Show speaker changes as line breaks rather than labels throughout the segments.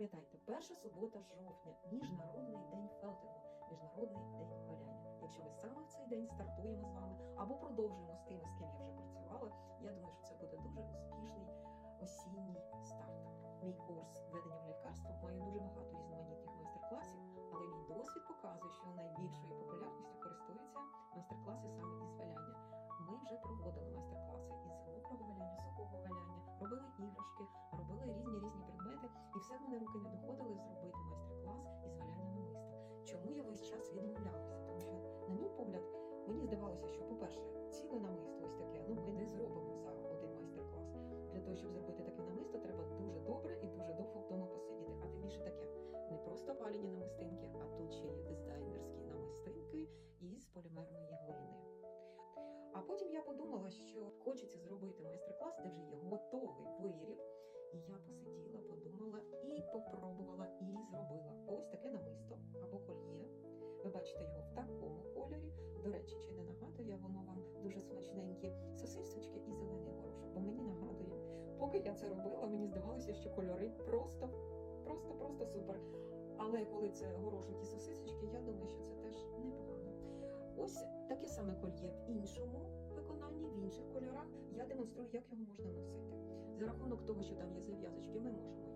Пам'ятайте, перша субота жовтня, міжнародний день фелтингу, міжнародний день валяння. Якщо ми саме в цей день стартуємо з вами або продовжуємо з тими, з ким я вже працювала, я думаю, що це буде дуже успішний осінній старт. Мій курс введення в лікарство має дуже багато різноманітних майстер-класів, але мій досвід показує, що найбільшою популярністю користуються майстер-класи саме із валяння. Ми вже проводили майстер-класи із мокрого валяння, сухого валяння, робили іграшки, робили мене руки не доходили зробити майстер-клас із валяння намиста. Чому я весь час відмовлялася? Тому що, на мій погляд, мені здавалося, що, по-перше, ціле намисто ось таке, ну ми не зробимо за один майстер-клас. Для того, щоб зробити таке намисто, треба дуже добре і дуже довго вдома посидіти. А тим більше таке не просто палені намистинки, а тут ще є дизайнерські намистинки із полімерної глини. А потім я подумала, що хочеться зробити майстер-клас, де вже є готовий виріб. І я посиділа, попробувала, і зробила ось таке намисто або кольє. Ви бачите його в такому кольорі. До речі, чи не нагадує воно вам дуже смачненькі сосисочки і зелений горошок? Бо мені нагадує, поки я це робила, мені здавалося, що кольори просто, просто, просто супер. Але коли це горошок і сосисочки, я думаю, що це теж непогано. Ось таке саме кольє в іншому виконанні, в інших кольорах. Я демонструю, як його можна носити. За рахунок того, що там є зав'язочки, ми можемо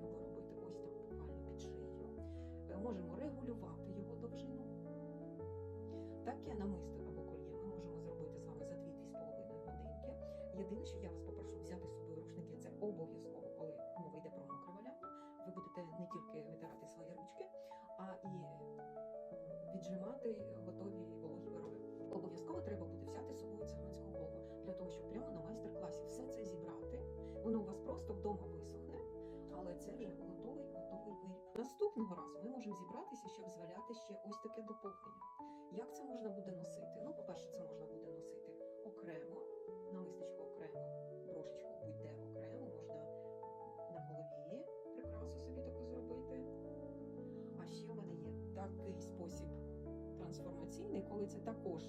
Таке намисто або кольє ми можемо зробити з вами за 2-2,5 годинки. Єдине, що я вас попрошу взяти з собою рушники, це обов'язково, коли мова йде про мокре. Ви будете не тільки витирати свої ручки, а і віджимати готові вологі вироби. Обов'язково треба буде взяти з собою циганську голову для того, щоб прямо на майстер-класі все це зібрати. Воно у вас просто вдома висохне, але це вже. Наступного разу ми можемо зібратися, щоб зваляти ще ось таке доповнення. Як це можна буде носити? Ну, по-перше, це можна буде носити окремо, намистечко окремо, брошечку будь-де окремо, можна на голові прикрасу собі таку зробити. А ще в мене є такий спосіб трансформаційний, коли це також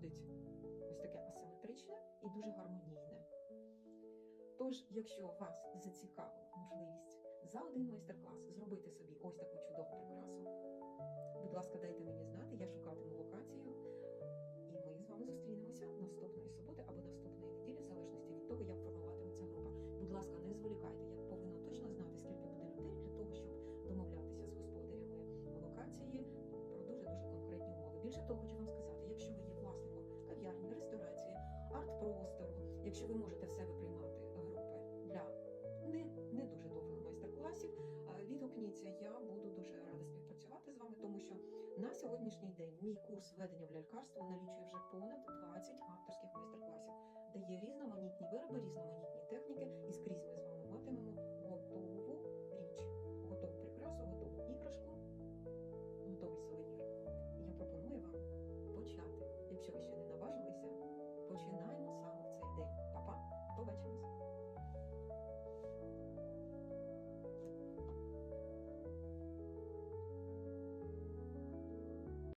виходить ось таке асиметричне і дуже гармонійне. Тож, якщо вас зацікавила можливість за один майстер-клас зробити собі ось таку чудову прикрасу, будь ласка, дайте мені знати, я шукатиму локацію, і ми з вами зустрінемося наступної суботи або наступної неділі, в залежності від того, як формуватиметься група. Будь ласка, не зволікайте, я повинна точно знати, скільки буде людей для того, щоб домовлятися з господарями локації про дуже дуже конкретні умови. Більше того, хочу якщо ви можете в себе приймати групи для не, не дуже довгих майстер-класів, е, відгукніться, я буду дуже рада співпрацювати з вами, тому що на сьогоднішній день мій курс введення в лялькарство налічує вже понад 20 авторських майстер-класів, де є різноманітні вироби, різноманітні техніки, і скрізь ми з